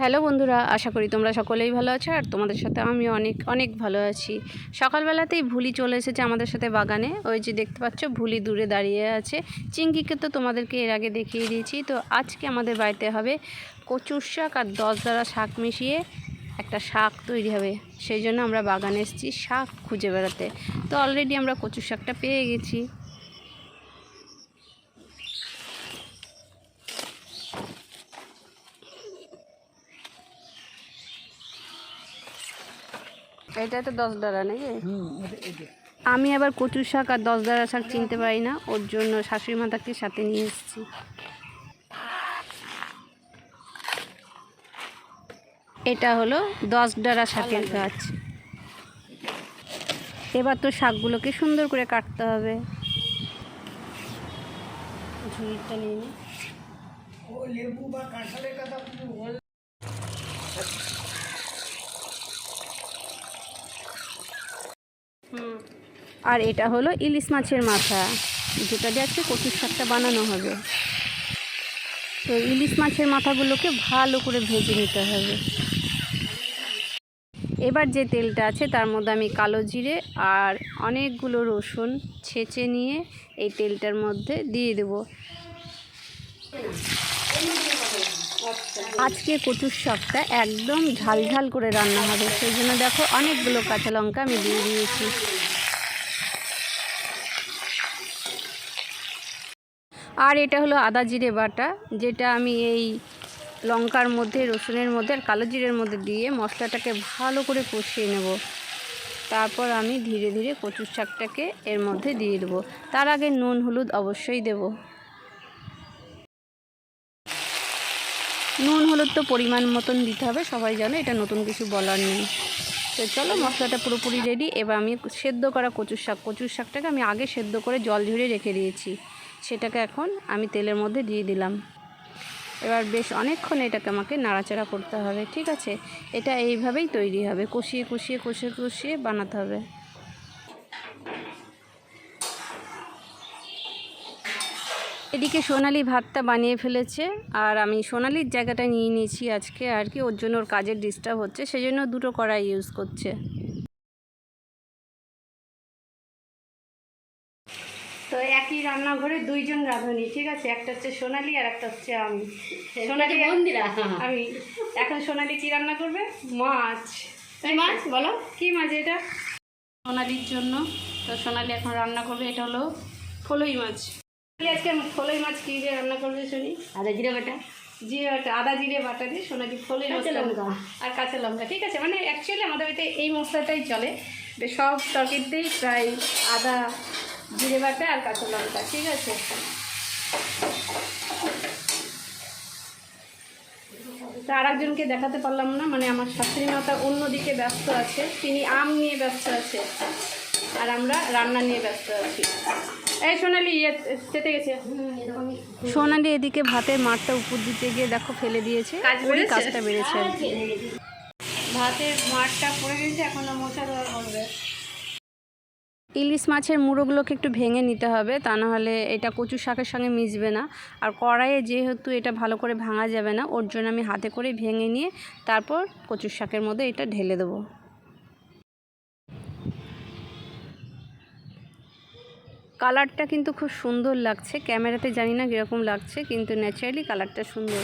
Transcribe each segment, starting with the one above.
Hello বন্ধুরা, আশা করি তোমরা সকলেই ভালো আছো আর তোমাদের সাথে আমি অনেক অনেক ভালো আছি। সকালবেলাতেই ভুলি চলে এসেছে আমাদের সাথে বাগানে। ওই যে দেখতে পাচ্ছ, ভুলি দূরে দাঁড়িয়ে আছে। চিঙ্কিকে তো তোমাদেরকে এর আগে দেখিয়ে দিয়েছি। তো আজকে আমাদের বাড়িতে হবে কচুর শাক আর দশ দ্বারা শাক মিশিয়ে একটা শাক তৈরি হবে। সেই জন্য আমরা বাগানে এসেছি শাক খুঁজে বেড়াতে। তো অলরেডি আমরা কচুর শাকটা পেয়ে গেছি। এটা তো দশ ডালা নাকি? আমি আবার কচু শাক আর দশ ডালা শাক চিনতে পারি না ওর জন্য শাশুড়ি মাতাকে সাথে নিয়ে এসেছি। এটা হলো দশ ডালা শাকের গাছ। এবার তো শাকগুলোকে সুন্দর করে কাটতে হবে। ঝুড়িটা নিয়ে নিই। হুম আর এটা হলো ইলিশ মাছের মাথা। যেটা দিয়ে আজকে কচুর শাকটা বানানো হবে। তো ইলিশ মাছের মাথাগুলোকে ভালো করে ভেজে নিতে হবে। এবার যে তেলটা আছে তার মধ্যে আমি কালো জিরে আর অনেকগুলো রসুন ছেঁচে নিয়ে এই তেলটার মধ্যে দিয়ে দেব। আজকে কচুর শাকটা একদম ঝাল ঝাল করে রান্না হবে। সেই জন্য দেখো অনেকগুলো কাঁচা লঙ্কা আমি দিয়ে দিয়েছি। আর এটা হলো আদা জিরে বাটা, যেটা আমি এই লঙ্কার মধ্যে, রসুনের মধ্যে আর কালো জিরের মধ্যে দিয়ে মশলাটাকে ভালো করে কষিয়ে নেব। তারপর আমি ধীরে ধীরে কচুর শাকটাকে এর মধ্যে দিয়ে দেবো। তার আগে নুন, হলুদ অবশ্যই দেব। নুন, হলুদ তো পরিমাণ মতন দিতে হবে, সবাই জানে এটা নতুন কিছু বলার নেই। তো চলো মশলাটা পুরোপুরি রেডি এবার আমি সেদ্ধ করা কচুর শাক, কচুর শাকটাকে আমি আগে সেদ্ধ করে জল ঝরিয়ে রেখে দিয়েছি। সেটাকে এখন আমি তেলের মধ্যে দিয়ে দিলাম। এবার বেশ অনেকক্ষণ এটাকে আমাকে নাড়াচাড়া করতে হবে, ঠিক আছে? এটা এইভাবেই তৈরি হবে, কষিয়ে কষিয়ে কষিয়ে কষিয়ে বানাতে হবে। এদিকে সোনালি ভাতটা বানিয়ে ফেলেছে, আর আমি সোনালির জায়গাটা নিয়ে নিয়েছি আজকে, আর কি ওর জন্য ওর কাজের ডিস্টার্ব হচ্ছে সেই জন্য দুটো কড়াই ইউজ করছে। রান্নাঘরে দুইজন রাঁধুনি ঠিক আছে? একটা হচ্ছে সোনালি আর একটা হচ্ছে আমি। সোনালি বন্দিরা। আমি। এখন সোনালি কি রান্না করবে? মাছ। তাই মাছ বলো। কি মাছ এটা? সোনালির জন্য। তো সোনালি এখন রান্না করবে এটা হলো ফলই মাছ। আজকে ফলই মাছ কি দিয়ে রান্না করবে শুনি? আদা জিরে বাটা। জিরে আদা জিরে বাটা দিয়ে সোনালি ফলই মাছ কাঁচা লঙ্কা। আর কাঁচা লঙ্কা ঠিক আছে? মানে অ্যাকচুয়ালি আমাদের বাড়িতে এই মশলাটাই চলে। সব তরকারিতেই প্রায় আদা জিরে বাটা আর কাঁচা লঙ্কা ঠিক আছে? তা আর একজনকে দেখাতে পারলাম না মানে আমার শাশুড়ি মাতা অন্যদিকে ব্যস্ত আছে তিনি আম নিয়ে ব্যস্ত আছে আর আমরা রান্না নিয়ে ব্যস্ত আছি। এই সোনালি ইয়ে যেতে গেছে? সোনালি এদিকে ভাতের মাঠটা উপর দিতে গিয়ে দেখো ফেলে দিয়েছে? কাজটা বেড়েছে ভাতের মাঠটা পড়ে গেছে এখনও মোছা দেওয়া করবে ইলিশ মাছের মুড়োগুলোকে একটু ভেঙে নিতে হবে, তা নাহলে এটা কচু শাকের সঙ্গে মিশবে না। আর কড়াইয়ে যেহেতু এটা ভালো করে ভাঙা যাবে না, ওর জন্য আমি হাতে করে ভেঙে নিয়ে তারপর কচু শাকের মধ্যে এটা ঢেলে দেবো। কালারটা কিন্তু খুব সুন্দর লাগছে, ক্যামেরাতে জানি না কীরকম লাগছে, কিন্তু ন্যাচারালি কালারটা সুন্দর।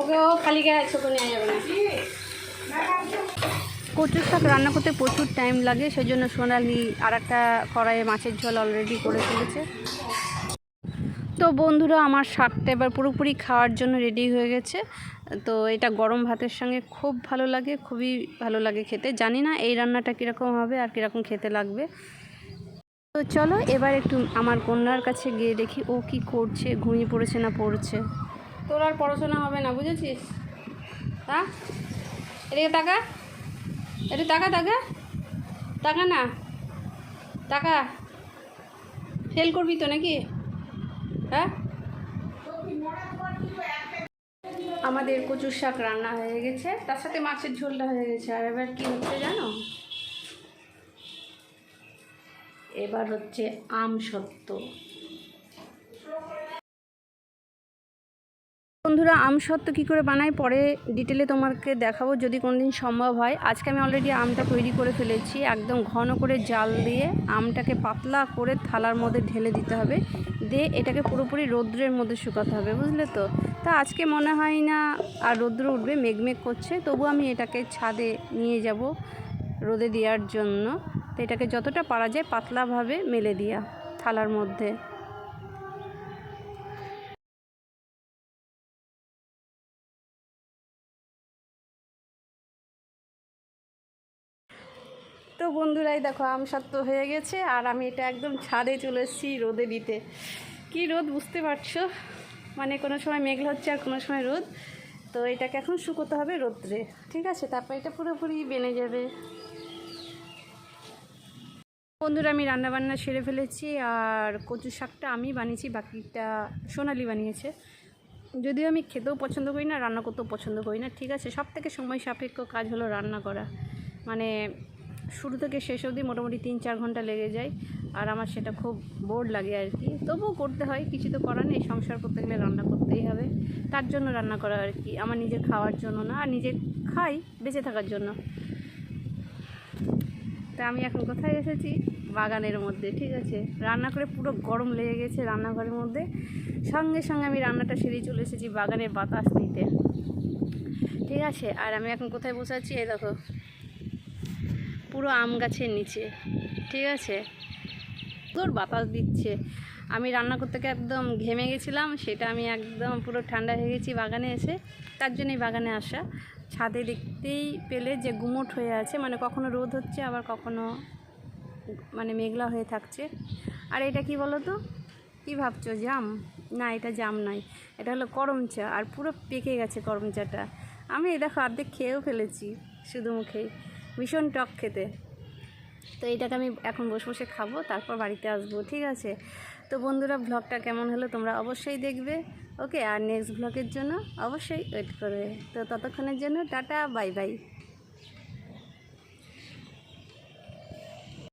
ওকে ও খালি গায়ে যাবে না। কচুর শাক রান্না করতে প্রচুর টাইম লাগে সেই জন্য সোনালি আর একটা কড়াইয়ে মাছের ঝোল অলরেডি করে ফেলেছে। তো বন্ধুরা, আমার শাকটা এবার পুরোপুরি খাওয়ার জন্য রেডি হয়ে গেছে। তো এটা গরম ভাতের সঙ্গে খুব ভালো লাগে, খুবই ভালো লাগে খেতে। জানি না এই রান্নাটা কীরকম হবে আর কীরকম খেতে লাগবে। তো চলো, এবার একটু আমার কন্যার কাছে গিয়ে দেখি ও কি করছে, ঘুমিয়ে পড়েছে না পড়ছে। তোর আর পড়াশোনা হবে না, বুঝেছিস? হ্যাঁ এদিকে টাকা একটু টাকা টাকা টাকা না। টাকা ফেল করবি তো নাকি? হ্যাঁ? আমাদের কচুর শাক রান্না হয়ে গেছে। তার সাথে মাছের ঝোলটা হয়ে গেছে। আর এবার কি হচ্ছে জানো? এবার হচ্ছে আম সত্য বন্ধুরা, আম সত্ত্ব কী করে বানাই? পরে ডিটেলে তোমাকে দেখাবো যদি কোনো দিন সম্ভব হয়। আজকে আমি অলরেডি আমটা তৈরি করে ফেলেছি। একদম ঘন করে জাল দিয়ে আমটাকে পাতলা করে থালার মধ্যে ঢেলে দিতে হবে। দিয়ে এটাকে পুরোপুরি রৌদ্রের মধ্যে শুকাতে হবে, বুঝলে তো? তা আজকে মনে হয় না আর রৌদ্র উঠবে মেঘমেঘ করছে। তবু আমি এটাকে ছাদে নিয়ে যাব রোদে দেওয়ার জন্য। তো এটাকে যতটা পারা যায় পাতলাভাবে মেলে দেওয়া থালার মধ্যে। বন্ধুরাই, দেখো, আম সত্ত্ব হয়ে গেছে, আর আমি এটা একদম ছাদে চলে এসেছি রোদে দিতে। কী রোদ, বুঝতে পারছ? মানে কোনো সময় মেঘলা হচ্ছে আর কোনো সময় রোদ। তো এটাকে এখন শুকোতে হবে রোদ্রে, ঠিক আছে? তারপর এটা পুরোপুরি বেনে যাবে। বন্ধুরা, আমি রান্নাবান্না সেরে ফেলেছি, আর কচু শাকটা আমি বানিয়েছি, বাকিটা সোনালি বানিয়েছে। যদিও আমি খেতেও পছন্দ করি না, রান্না করতেও পছন্দ করি না, ঠিক আছে? সব থেকে সময় সাপেক্ষ কাজ হলো রান্না করা। মানে শুরু থেকে শেষ অবধি মোটামুটি তিন চার ঘণ্টা লেগে যায়। আর আমার সেটা খুব বোর লাগে আর কি। তবুও করতে হয়, কিছু তো করার নেই, সংসার করতে গেলে রান্না করতেই হবে। তার জন্য রান্না করা আর কি, আমার নিজের খাওয়ার জন্য না, আর নিজে খাই বেঁচে থাকার জন্য। তা আমি এখন কোথায় এসেছি? বাগানের মধ্যে, ঠিক আছে? রান্না করে পুরো গরম লেগে গেছে রান্নাঘরের মধ্যে। সঙ্গে সঙ্গে আমি রান্নাটা সেরেই চলে এসেছি বাগানের বাতাস নিতে। ঠিক আছে? আর আমি এখন কোথায় বসে আছি? এই দেখো। পুরো আম গাছের নিচে, ঠিক আছে? তোর বাতাস দিচ্ছে। আমি রান্না করতে গিয়ে একদম ঘেমে গেছিলাম, সেটা আমি একদম পুরো ঠান্ডা হয়ে গেছি বাগানে এসে। তার জন্যই বাগানে আসা। ছাদে দেখতেই পেলে যে গুমোট হয়ে আছে মানে কখনো রোদ হচ্ছে, আবার কখনো মানে মেঘলা হয়ে থাকছে। আর এটা কি বলো তো কী ভাবছ, জাম? না, এটা জাম নয়। এটা হলো করম চা, আর পুরো পেকে গেছে করম চাটা। আমি, দেখো, অর্ধেক খেয়েও ফেলেছি, শুধু মুখেই। ভীষণ টক খেতে। তো এটাকে আমি এখন বসে বসে খাব, তারপর বাড়িতে আসব, ঠিক আছে? তো বন্ধুরা ভ্লগটা কেমন হলো তোমরা অবশ্যই দেখবে ওকে আর নেক্সট ভ্লগের জন্য অবশ্যই ওয়েট করবে। তো ততক্ষণের জন্য টাটা বাই বাই